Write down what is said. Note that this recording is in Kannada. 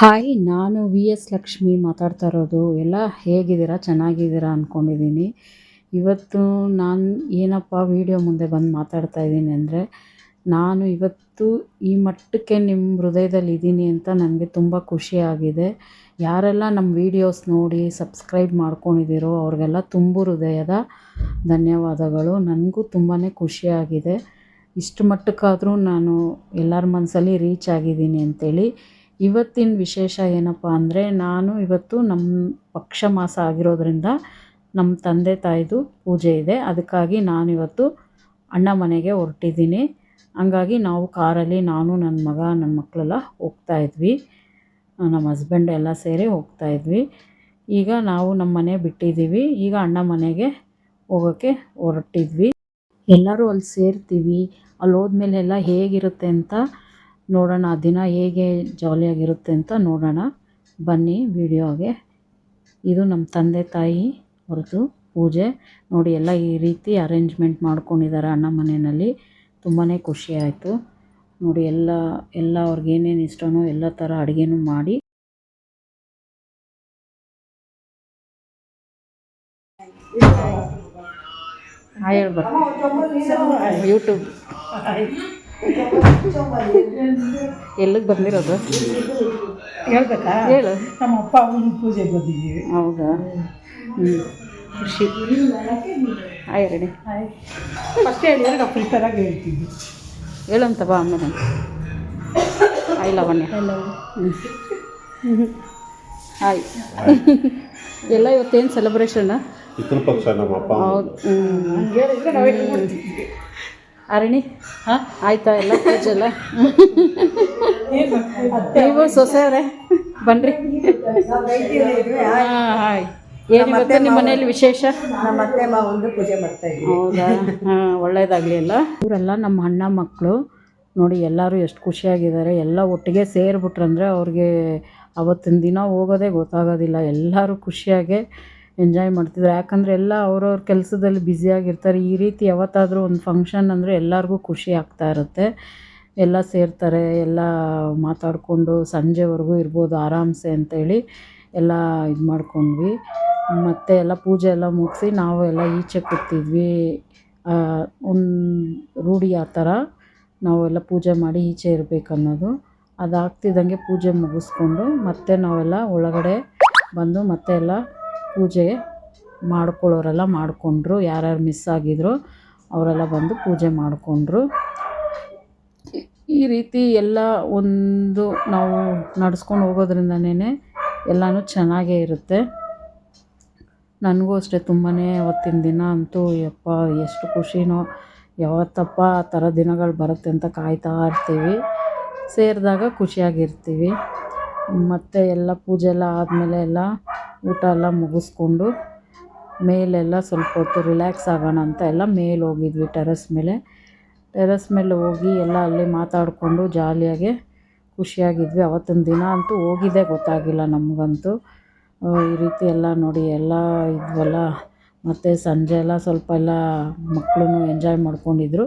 ಹಾಯ್, ನಾನು ವಿ ಎಸ್ ಲಕ್ಷ್ಮಿ ಮಾತಾಡ್ತಾ ಇರೋದು. ಎಲ್ಲ ಹೇಗಿದ್ದೀರಾ? ಚೆನ್ನಾಗಿದ್ದೀರಾ ಅಂದ್ಕೊಂಡಿದ್ದೀನಿ ಇವತ್ತು ನಾನು ಏನಪ್ಪ, ವಿಡಿಯೋ ಮುಂದೆ ಬಂದು ಮಾತಾಡ್ತಾ ಇದ್ದೀನಿ ಅಂದರೆ, ನಾನು ಇವತ್ತು ಈ ಮಟ್ಟಕ್ಕೆ ನಿಮ್ಮ ಹೃದಯದಲ್ಲಿ ಇದ್ದೀನಿ ಅಂತ ನನಗೆ ತುಂಬ ಖುಷಿಯಾಗಿದೆ ಯಾರೆಲ್ಲ ನಮ್ಮ ವೀಡಿಯೋಸ್ ನೋಡಿ ಸಬ್ಸ್ಕ್ರೈಬ್ ಮಾಡ್ಕೊಂಡಿದ್ದೀರೋ, ಅವ್ರಿಗೆಲ್ಲ ತುಂಬ ಹೃದಯದ ಧನ್ಯವಾದಗಳು. ನನಗೂ ತುಂಬಾ ಖುಷಿಯಾಗಿದೆ ಇಷ್ಟು ಮಟ್ಟಕ್ಕಾದರೂ ನಾನು ಎಲ್ಲರ ಮನಸ್ಸಲ್ಲಿ ರೀಚ್ ಆಗಿದ್ದೀನಿ ಅಂಥೇಳಿ ಇವತ್ತಿನ ವಿಶೇಷ ಏನಪ್ಪ ಅಂದರೆ ನಾನು ಇವತ್ತು ನಮ್ಮ ಪಕ್ಷ ಮಾಸ ಆಗಿರೋದ್ರಿಂದ ನಮ್ಮ ತಂದೆ ತಾಯಿದು ಪೂಜೆ ಇದೆ. ಅದಕ್ಕಾಗಿ ನಾನಿವತ್ತು ಅಣ್ಣ ಮನೆಗೆ ಹೊರಟಿದ್ದೀನಿ. ಹಂಗಾಗಿ ನಾವು ಕಾರಲ್ಲಿ ನಾನು ನನ್ನ ಮಗ ನನ್ನ ಮಕ್ಕಳೆಲ್ಲ ಹೋಗ್ತಾ ಇದ್ವಿ. ನಮ್ಮ ಹಸ್ಬೆಂಡ್ ಎಲ್ಲ ಸೇರಿ ಹೋಗ್ತಾ ಇದ್ವಿ. ಈಗ ನಾವು ನಮ್ಮ ಮನೆ ಬಿಟ್ಟಿದ್ದೀವಿ. ಈಗ ಅಣ್ಣ ಮನೆಗೆ ಹೋಗೋಕ್ಕೆ ಹೊರಟಿದ್ವಿ. ಎಲ್ಲರೂ ಅಲ್ಲಿ ಸೇರ್ತೀವಿ. ಅಲ್ಲಿ ಹೋದ್ಮೇಲೆಲ್ಲ ಹೇಗಿರುತ್ತೆ ಅಂತ ನೋಡೋಣ ಆ ದಿನ ಹೇಗೆ ಜಾಲಿಯಾಗಿರುತ್ತೆ ಅಂತ ನೋಡೋಣ. ಬನ್ನಿ ವಿಡಿಯೋಗೆ ಇದು ನಮ್ಮ ತಂದೆ ತಾಯಿ ಅವ್ರದ್ದು ಪೂಜೆ. ನೋಡಿ ಎಲ್ಲ ಈ ರೀತಿ ಅರೇಂಜ್ಮೆಂಟ್ ಮಾಡ್ಕೊಂಡಿದ್ದಾರೆ ಅಣ್ಣ ಮನೆಯಲ್ಲಿ. ತುಂಬಾ ಖುಷಿ ಆಯಿತು. ನೋಡಿ ಎಲ್ಲ ಎಲ್ಲ ಅವ್ರಿಗೇನೇನು ಇಷ್ಟನೋ ಎಲ್ಲ ಥರ ಅಡುಗೆನೂ ಮಾಡಿ. ಹಾಯ್ ಹೇಳ್ಬಾರ್ದು ಯೂಟ್ಯೂಬ್ ಎಲ್ಲಿಗೆ ಬಂದಿರೋದು? ಹೇಳ್ಬೇಕಾ? ಹೇಳು. ನಮ್ಮ ಅಪ್ಪ ಅವನ ಪೂಜೆಗೆ ಬಂದಿದ್ದೀವಿ. ಹೌದಾ? ಹ್ಞೂ ಖುಷಿ. Hi ready. ಫಸ್ಟ್ ಹೇಳಿದ್ರೆ ನಾವು ಪ್ರಿಪೇರ್ ಆಗಿ ಹೇಳ್ತೀವಿ ಹೇಳಂತ ಬಾ ಆಮೇಲೆ. ಆಯ್ ಲಾವಣ್ಯ. ಹ್ಞೂ ಹಾಯ್ ಎಲ್ಲ ಇವತ್ತೇನು ಸೆಲೆಬ್ರೇಷನ್ ಪಿತೃಪಕ್ಷ ನಮ್ಮ ಅಪ್ಪ ಹೌದು. ಹ್ಞೂ ಹೇಳಿದ್ರೆ ನಾವು ಅರಣಿ ಹಾಂ? ಆಯ್ತಾ ಎಲ್ಲ ಪೂಜೆಲ್ಲ ನೀವು ಸೊಸೆಯವರೇ ಬನ್ರಿ. ಹಾಂ ಹಾಯ್. ನಿಮ್ಮ ಮನೆಯಲ್ಲಿ ವಿಶೇಷ? ಮಾವಂದು ಪೂಜೆ ಮಾಡ್ತಾ ಇದ್ದೀವಿ ಹೌದಾ? ಹಾಂ ಒಳ್ಳೇದಾಗಲಿ ಎಲ್ಲ. ಇವರೆಲ್ಲ ನಮ್ಮ ಅಣ್ಣ ಮಕ್ಕಳು ನೋಡಿ ಎಲ್ಲರೂ ಎಷ್ಟು ಖುಷಿಯಾಗಿದ್ದಾರೆ. ಎಲ್ಲ ಒಟ್ಟಿಗೆ ಸೇರಿಬಿಟ್ರಂದ್ರೆ ಅವ್ರಿಗೆ ಅವತ್ತಿನ ದಿನ ಹೋಗೋದೇ ಗೊತ್ತಾಗೋದಿಲ್ಲ. ಎಲ್ಲರೂ ಖುಷಿಯಾಗೆ ಎಂಜಾಯ್ ಮಾಡ್ತಿದ್ರು ಯಾಕಂದರೆ ಎಲ್ಲ ಅವ್ರವ್ರ ಕೆಲಸದಲ್ಲಿ ಬ್ಯುಸಿಯಾಗಿರ್ತಾರೆ ಈ ರೀತಿ ಯಾವತ್ತಾದರೂ ಒಂದು ಫಂಕ್ಷನ್ ಅಂದರೆ ಎಲ್ಲರಿಗೂ ಖುಷಿ ಆಗ್ತಾ ಇರುತ್ತೆ. ಎಲ್ಲ ಸೇರ್ತಾರೆ, ಎಲ್ಲ ಮಾತಾಡಿಕೊಂಡು ಸಂಜೆವರೆಗೂ ಇರ್ಬೋದು ಆರಾಮ್ಸೆ ಅಂತೇಳಿ ಎಲ್ಲ ಇದು ಮಾಡ್ಕೊಂಡ್ವಿ. ಮತ್ತು ಎಲ್ಲ ಪೂಜೆ ಎಲ್ಲ ಮುಗಿಸಿ ನಾವು ಎಲ್ಲ ಈಚೆ ಕೂತಿದ್ವಿ. ಒಂದು ರೂಢಿ ಆ ಥರ ನಾವೆಲ್ಲ ಪೂಜೆ ಮಾಡಿ ಈಚೆ ಇರಬೇಕನ್ನೋದು. ಅದಾಗ್ತಿದ್ದಂಗೆ ಪೂಜೆ ಮುಗಿಸ್ಕೊಂಡು ಮತ್ತೆ ನಾವೆಲ್ಲ ಒಳಗಡೆ ಬಂದು ಮತ್ತೆ ಎಲ್ಲ ಪೂಜೆ ಮಾಡ್ಕೊಳ್ಳೋರೆಲ್ಲ ಮಾಡಿಕೊಂಡ್ರು. ಯಾರ್ಯಾರು ಮಿಸ್ ಆಗಿದ್ರು ಅವರೆಲ್ಲ ಬಂದು ಪೂಜೆ ಮಾಡಿಕೊಂಡ್ರು. ಈ ರೀತಿ ಎಲ್ಲ ಒಂದು ನಾವು ನಡೆಸ್ಕೊಂಡು ಹೋಗೋದ್ರಿಂದನೇ ಎಲ್ಲನೂ ಚೆನ್ನಾಗೇ ಇರುತ್ತೆ. ನನಗೂ ಅಷ್ಟೇ ತುಂಬಾ ಅವತ್ತಿನ ದಿನ ಅಂತೂ ಯಪ್ಪ ಎಷ್ಟು ಖುಷಿನೋ. ಯಾವತ್ತಪ್ಪ ಆ ಥರ ದಿನಗಳು ಬರುತ್ತೆ ಅಂತ ಕಾಯ್ತಾ ಇರ್ತೀವಿ. ಸೇರಿದಾಗ ಖುಷಿಯಾಗಿರ್ತೀವಿ. ಮತ್ತು ಎಲ್ಲ ಪೂಜೆ ಎಲ್ಲ ಆದಮೇಲೆ ಎಲ್ಲ ಊಟ ಎಲ್ಲ ಮುಗಿಸ್ಕೊಂಡು ಮೇಲೆಲ್ಲ ಸ್ವಲ್ಪ ಹೊತ್ತು ರಿಲ್ಯಾಕ್ಸ್ ಆಗೋಣ ಅಂತ ಎಲ್ಲ ಮೇಲೆ ಹೋಗಿದ್ವಿ ಟೆರೆಸ್ ಮೇಲೆ. ಟೆರೆಸ್ ಮೇಲೆ ಹೋಗಿ ಎಲ್ಲ ಅಲ್ಲಿ ಮಾತಾಡಿಕೊಂಡು ಜಾಲಿಯಾಗೆ ಖುಷಿಯಾಗಿದ್ವಿ. ಅವತ್ತಿನ ದಿನ ಅಂತೂ ಹೋಗಿದ್ದೇ ಗೊತ್ತಾಗಿಲ್ಲ ನಮಗಂತೂ. ಈ ರೀತಿ ಎಲ್ಲ ನೋಡಿ ಎಲ್ಲ ಇದ್ವಲ್ಲ, ಮತ್ತು ಸಂಜೆ ಎಲ್ಲ ಸ್ವಲ್ಪ ಎಲ್ಲ ಮಕ್ಕಳು ಎಂಜಾಯ್ ಮಾಡ್ಕೊಂಡಿದ್ರು.